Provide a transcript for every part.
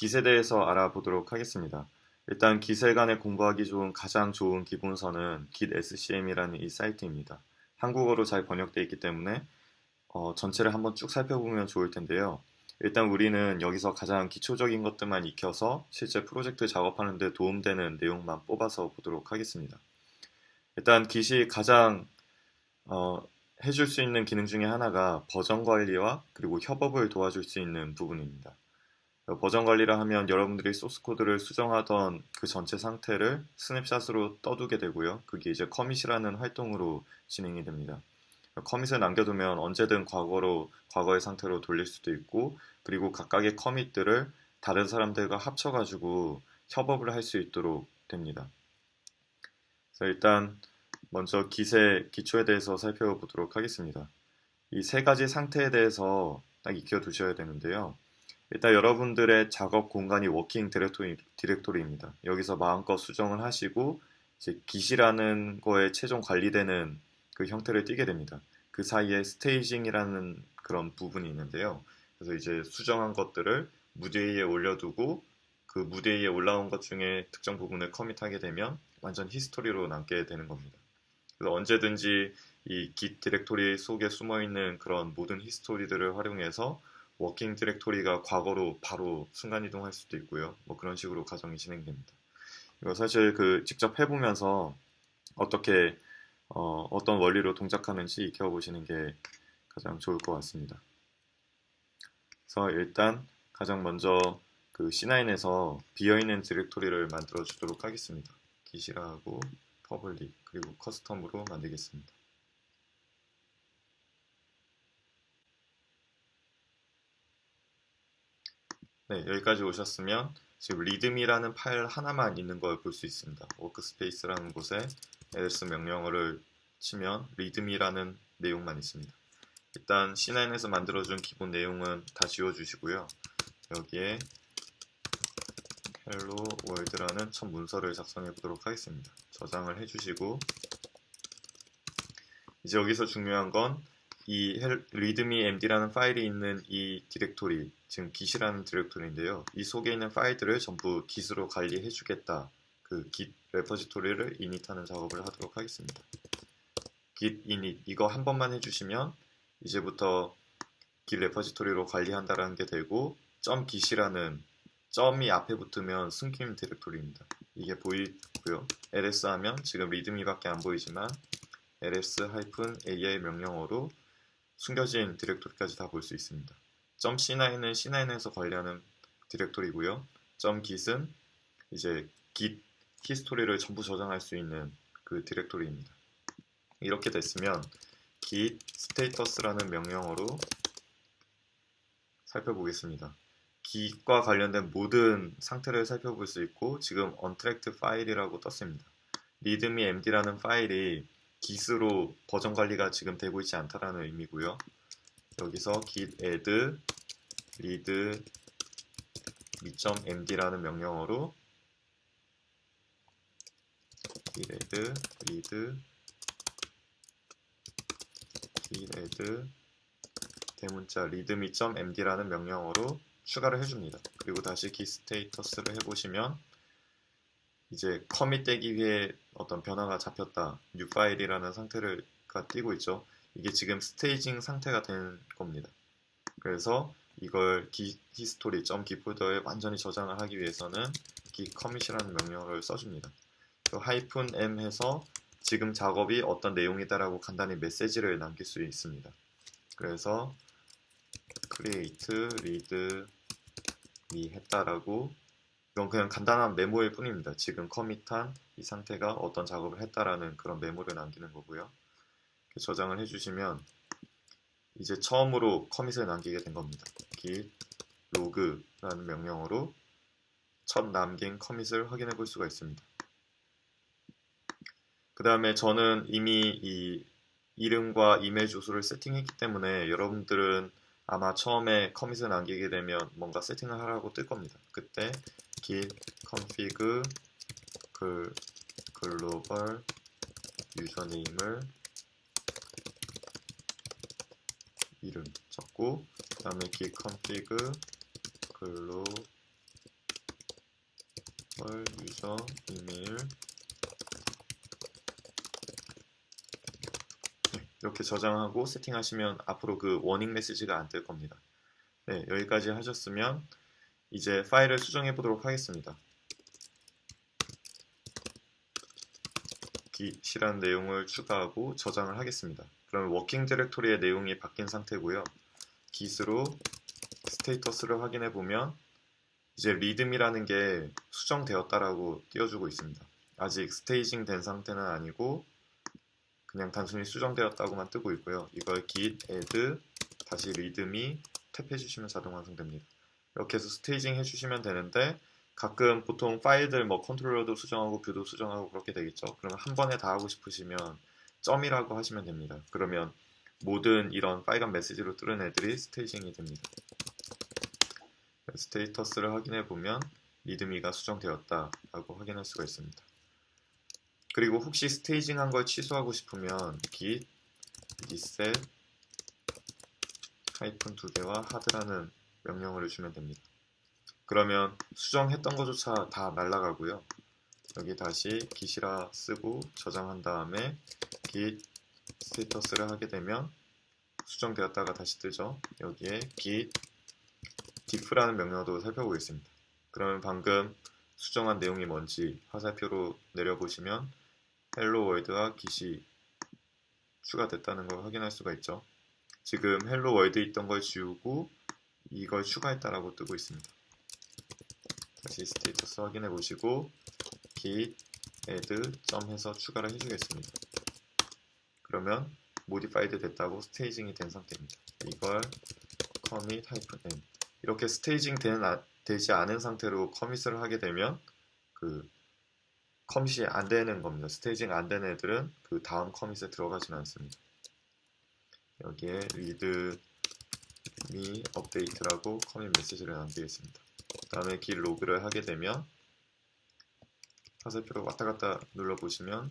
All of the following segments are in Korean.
깃에 대해서 알아보도록 하겠습니다. 일단 관해 공부하기 좋은 가장 좋은 기본서는 깃 SCM이라는 이 사이트입니다. 한국어로 잘 번역되어 있기 때문에 어, 전체를 한번 쭉 살펴보면 좋을 텐데요. 일단 우리는 여기서 가장 기초적인 것들만 익혀서 실제 프로젝트 작업하는 데 도움되는 내용만 뽑아서 보도록 하겠습니다. 일단 깃이 가장 어, 해줄 수 있는 기능 중에 하나가 버전 관리와 그리고 협업을 도와줄 수 있는 부분입니다. 버전 관리를 하면 여러분들이 소스 코드를 수정하던 그 전체 상태를 스냅샷으로 떠두게 되고요. 그게 이제 커밋이라는 활동으로 진행이 됩니다. 커밋을 남겨두면 언제든 과거로 과거의 상태로 돌릴 수도 있고 그리고 각각의 커밋들을 다른 사람들과 합쳐가지고 협업을 할 수 있도록 됩니다. 그래서 일단 먼저 깃의 기초에 대해서 살펴보도록 하겠습니다. 이 세 가지 상태에 대해서 딱 익혀 두셔야 되는데요. 일단 여러분들의 작업 공간이 워킹 디렉토리, 디렉토리입니다. 여기서 마음껏 수정을 하시고 이제 깃이라는 거에 최종 관리되는 그 형태를 띠게 됩니다. 그 사이에 스테이징이라는 그런 부분이 있는데요. 그래서 이제 수정한 것들을 무대 위에 올려두고 그 무대 위에 올라온 것 중에 특정 부분을 커밋하게 되면 완전 히스토리로 남게 되는 겁니다. 그래서 언제든지 이 git 디렉토리 속에 숨어 있는 그런 모든 히스토리들을 활용해서 워킹 디렉토리가 과거로 바로 순간 이동할 수도 있고요. 뭐 그런 식으로 과정이 진행됩니다. 이거 사실 그 직접 해보면서 어떻게 어, 어떤 원리로 동작하는지 익혀보시는 게 가장 좋을 것 같습니다. 그래서 일단 가장 먼저 그 C9에서 비어있는 디렉토리를 만들어 주도록 하겠습니다. 기시라고 퍼블릭 그리고 커스텀으로 만들겠습니다. 네, 여기까지 오셨으면 지금 리드미라는 파일 하나만 있는 걸 볼 수 있습니다. 워크스페이스라는 곳에 ls 명령어를 치면 리드미라는 내용만 있습니다. 일단 C9에서 만들어준 기본 내용은 다 지워주시고요. 여기에 hello world라는 첫 문서를 작성해 보도록 하겠습니다. 저장을 해주시고 이제 여기서 중요한 건 이 readme md라는 파일이 있는 이 디렉토리 지금 git이라는 디렉토리인데요. 이 속에 있는 파일들을 전부 git으로 관리해 주겠다. 그 git 레퍼지토리를 init하는 작업을 하도록 하겠습니다. git init 이거 한 번만 해주시면 이제부터 git 레퍼지토리로 관리한다라는 게 되고 .git이라는 점이 앞에 붙으면 숨김 디렉토리입니다. 이게 보이고요. ls 하면 지금 리드미밖에 안 보이지만 ls-ar 명령어로 숨겨진 디렉토리까지 다 볼 수 있습니다. .c9은 c9에서 관리하는 디렉토리고요. .git은 이제 git 히스토리를 전부 저장할 수 있는 그 디렉토리입니다. 이렇게 됐으면 git status라는 명령어로 살펴보겠습니다. git과 관련된 모든 상태를 살펴볼 수 있고 지금 untracked 파일이라고 떴습니다. readme md라는 파일이 git으로 버전 관리가 지금 되고 있지 않다라는 의미고요. 여기서 git add read mi.md라는 명령어로 git add read git add 대문자 readme.md라는 명령어로 추가를 해줍니다. 그리고 다시 git 스테이터스를 해보시면 이제 커밋 되기 위해 어떤 변화가 잡혔다 new 파일이라는 상태가 띄고 있죠. 이게 지금 스테이징 상태가 된 겁니다. 그래서 이걸 git history.git 폴더에 완전히 저장을 하기 위해서는 git commit이라는 명령어를 써줍니다. 하이픈 m 해서 지금 작업이 어떤 내용이다라고 간단히 메시지를 남길 수 있습니다. 그래서 create read me 했다라고 이건 그냥 간단한 메모일 뿐입니다. 지금 커밋한 이 상태가 어떤 작업을 했다라는 그런 메모를 남기는 거고요. 저장을 해주시면 이제 처음으로 커밋을 남기게 된 겁니다. git log라는 명령어로 첫 남긴 커밋을 확인해 볼 수가 있습니다. 그 다음에 저는 이미 이 이름과 이메일 주소를 세팅했기 때문에 여러분들은 아마 처음에 커밋을 남기게 되면 뭔가 세팅을 하라고 뜰 겁니다. 그때 git config 그 글로벌 유저네임을 이름 적고 그 다음에 git config 글로벌 헐 유저 이메일 네, 이렇게 저장하고 세팅하시면 앞으로 그 워닝 메시지가 안 뜰 겁니다. 네, 여기까지 하셨으면 이제 파일을 수정해 보도록 하겠습니다. git이라는 내용을 추가하고 저장을 하겠습니다. 그러면 워킹 디렉토리의 내용이 바뀐 상태고요. git으로 스테이터스를 확인해 보면 이제 리듬이라는 게 수정되었다라고 띄워주고 있습니다. 아직 스테이징 된 상태는 아니고 그냥 단순히 수정되었다고만 뜨고 있고요. 이걸 git add 다시 리듬이 탭해 주시면 자동 완성됩니다. 이렇게 해서 스테이징 해주시면 되는데 가끔 보통 파일들 뭐 컨트롤러도 수정하고 뷰도 수정하고 그렇게 되겠죠. 그러면 한 번에 다 하고 싶으시면 점이라고 하시면 됩니다. 그러면 모든 이런 빨간 메시지로 뜨는 애들이 스테이징이 됩니다. 스테이터스를 확인해 보면 리드미가 수정되었다라고 확인할 수가 있습니다. 그리고 혹시 스테이징한 걸 취소하고 싶으면 git reset 하이픈 두 개와 하드라는 명령어를 주면 됩니다. 그러면 수정했던 것조차 다 날라가고요. 여기 다시 git이라 쓰고 저장한 다음에 git 스테이터스를 하게 되면 수정되었다가 다시 뜨죠. 여기에 git diff라는 명령어도 살펴보겠습니다. 그러면 방금 수정한 내용이 뭔지 화살표로 내려보시면 헬로 월드와 git이 추가됐다는 걸 확인할 수가 있죠. 지금 헬로 월드 있던 걸 지우고 이걸 추가했다라고 뜨고 있습니다. 다시 스테이터스 확인해 보시고 git add 점 해서 추가를 해주겠습니다. 그러면 modified 됐다고 스테이징이 된 상태입니다. 이걸 commit -n 이렇게 스테이징 된, 아, 되지 않은 상태로 커밋을 하게 되면 그 커밋이 안 되는 겁니다. 스테이징 안 되는 애들은 그 다음 커밋에 들어가지는 않습니다. 여기에 read me update라고 커밋 메시지를 남기겠습니다. 그 다음에 길 로그를 하게 되면 화살표로 왔다 갔다 눌러보시면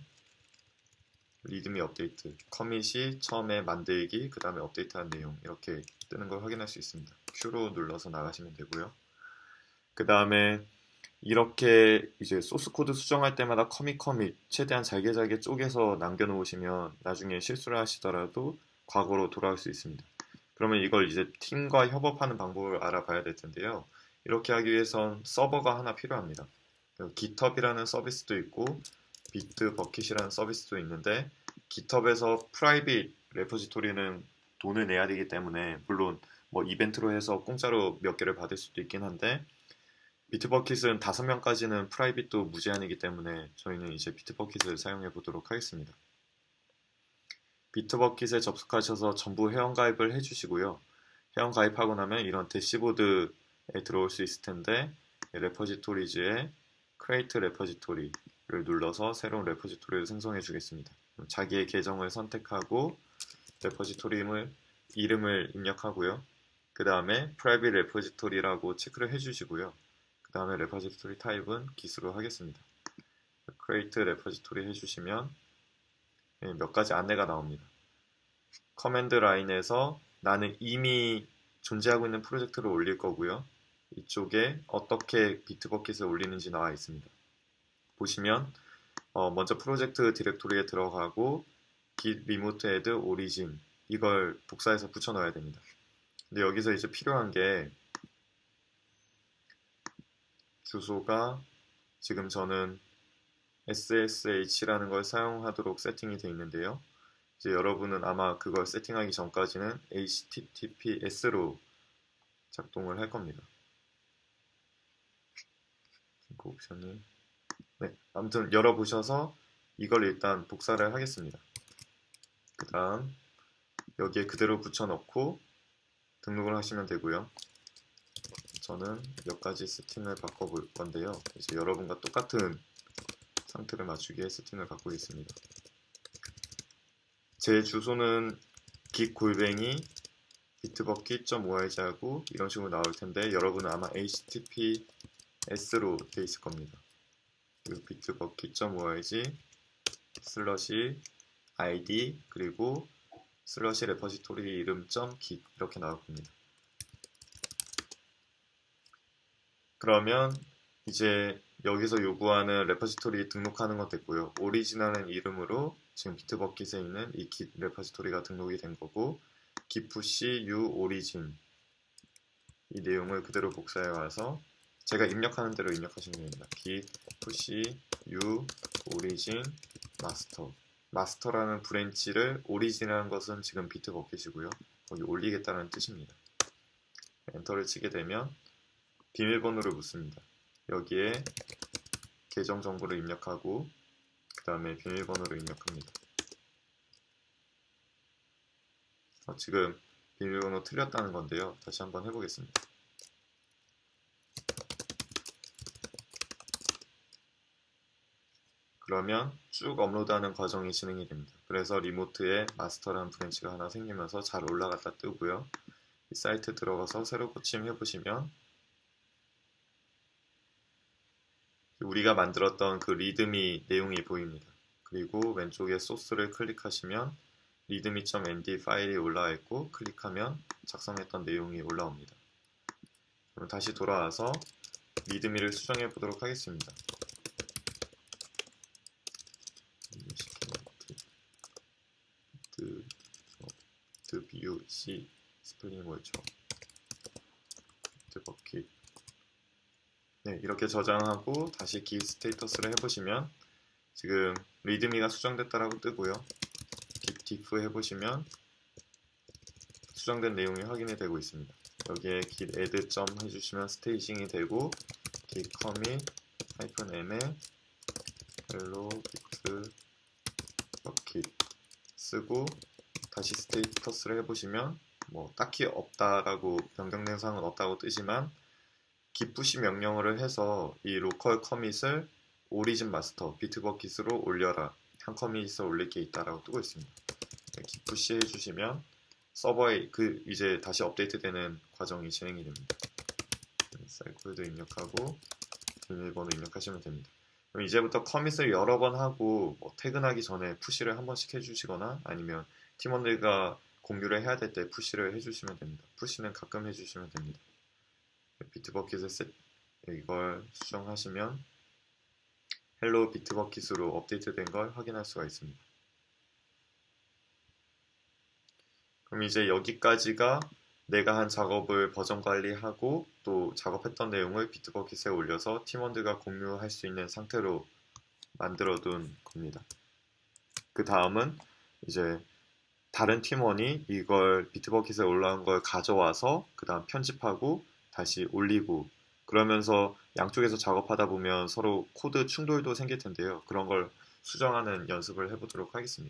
리드미 업데이트 커밋이 처음에 만들기 그 다음에 업데이트한 내용 이렇게 뜨는 걸 확인할 수 있습니다. Q로 눌러서 나가시면 되고요. 그 다음에 이렇게 이제 소스 코드 수정할 때마다 커밋 커밋 최대한 잘게 잘게 쪼개서 남겨 놓으시면 나중에 실수를 하시더라도 과거로 돌아올 수 있습니다 그러면 이걸 이제 팀과 협업하는 방법을 알아봐야 될 텐데요 이렇게 하기 위해선 서버가 하나 필요합니다 GitHub이라는 서비스도 있고 비트버킷이라는 서비스도 있는데 GitHub에서 프라이빗 레포지토리는 돈을 내야 되기 때문에 물론 뭐 이벤트로 해서 공짜로 몇 개를 받을 수도 있긴 한데 비트버킷은 다섯 명까지는 프라이빗도 무제한이기 때문에 저희는 이제 비트버킷을 사용해 보도록 하겠습니다. 비트버킷에 접속하셔서 전부 회원가입을 해주시고요. 회원가입하고 나면 이런 대시보드에 들어올 수 있을 텐데 레포지토리즈에 Create 레포지토리 를 눌러서 새로운 레포지토리를 생성해 주겠습니다. 자기의 계정을 선택하고 레포지토리임을 이름을 입력하고요. 그 다음에 private repository라고 체크를 해주시고요. 그 다음에 레포지토리 타입은 기수로 하겠습니다. create repository 해주시면 네, 몇 가지 안내가 나옵니다. 커맨드 라인에서 나는 이미 존재하고 있는 프로젝트를 올릴 거고요. 이쪽에 어떻게 비트버킷을 올리는지 나와 있습니다. 보시면 어, 먼저 프로젝트 디렉토리에 들어가고 git remote add origin 이걸 복사해서 붙여 넣어야 됩니다. 근데 여기서 이제 필요한 게 주소가 지금 저는 SSH라는 걸 사용하도록 세팅이 되어 있는데요. 이제 여러분은 아마 그걸 세팅하기 전까지는 HTTPS로 작동을 할 겁니다. 옵션이 네, 아무튼 열어보셔서 이걸 일단 복사를 하겠습니다. 그 다음 여기에 그대로 붙여넣고 등록을 하시면 되고요. 저는 몇 가지 세팅을 바꿔볼 건데요. 이제 여러분과 똑같은 상태를 맞추기 에 세팅을 바꾸겠습니다. 제 주소는 git골뱅이 bitbucket.org 하고 이런 식으로 나올 텐데 여러분은 아마 https로 되어 있을 겁니다. 그 비트버킷.org 슬러시 id 그리고 슬러시 레퍼지토리 이름 .git 이렇게 나올 겁니다. 그러면 이제 여기서 요구하는 레퍼지토리 등록하는 것 됐고요. 오리지널은 이름으로 지금 비트버킷에 있는 이 git 레퍼지토리가 등록이 된 거고 gitpush u origin 이 내용을 그대로 복사해 와서 제가 입력하는 대로 입력하시면 됩니다. git push u origin 마스터라는 브랜치를 오리진이라는 것은 지금 비트 버킷이고요. 거기 올리겠다는 뜻입니다. 엔터를 치게 되면 비밀번호를 묻습니다. 여기에 계정 정보를 입력하고 그 다음에 비밀번호를 입력합니다. 어, 지금 비밀번호 틀렸다는 건데요. 다시 한번 해보겠습니다. 그러면 쭉 업로드하는 과정이 진행이 됩니다. 그래서 리모트에 마스터라는 브랜치가 하나 생기면서 잘 올라갔다 뜨고요. 이 사이트 들어가서 새로 고침 해보시면 우리가 만들었던 그 리드미 내용이 보입니다. 그리고 왼쪽에 소스를 클릭하시면 readme.md 파일이 올라와 있고 클릭하면 작성했던 내용이 올라옵니다. 그럼 다시 돌아와서 리드미를 수정해 보도록 하겠습니다. 드뷰 C 스플링 월처 드 버킷 네 이렇게 저장하고 다시 기 스테이터스를 해보시면 지금 리드미가 수정됐다라고 뜨고요. diff 해보시면 수정된 내용이 확인이 되고 있습니다. 여기에 git add 점 해주시면 스테이싱이 되고 git commit hyphen m에 hello git bucket 쓰고 다시 스테이터스를 해보시면 뭐 딱히 없다라고 변경된 사항은 없다고 뜨지만 기푸시 명령어를 해서 이 로컬 커밋을 오리진 마스터 비트버킷으로 올려라 한 커밋을 올릴 게 있다라고 뜨고 있습니다. 기푸시 해주시면 서버에 그 이제 다시 업데이트되는 과정이 진행이 됩니다. 사이클도 입력하고 비밀번호 입력하시면 됩니다. 그럼 이제부터 커밋을 여러 번 하고 뭐 퇴근하기 전에 푸시를 한 번씩 해주시거나 아니면 팀원들과 공유를 해야 될 때 푸시를 해주시면 됩니다. 푸시는 가끔 해주시면 됩니다. 비트버킷을 셋, 이걸 수정하시면 헬로 비트버킷으로 업데이트된 걸 확인할 수가 있습니다. 그럼 이제 여기까지가 내가 한 작업을 버전 관리하고 또 작업했던 내용을 비트버킷에 올려서 팀원들과 공유할 수 있는 상태로 만들어 둔 겁니다. 그 다음은 이제 다른 팀원이 이걸 비트버킷에 올라온 걸 가져와서 그 다음 편집하고 다시 올리고 그러면서 양쪽에서 작업하다 보면 서로 코드 충돌도 생길 텐데요. 그런 걸 수정하는 연습을 해보도록 하겠습니다.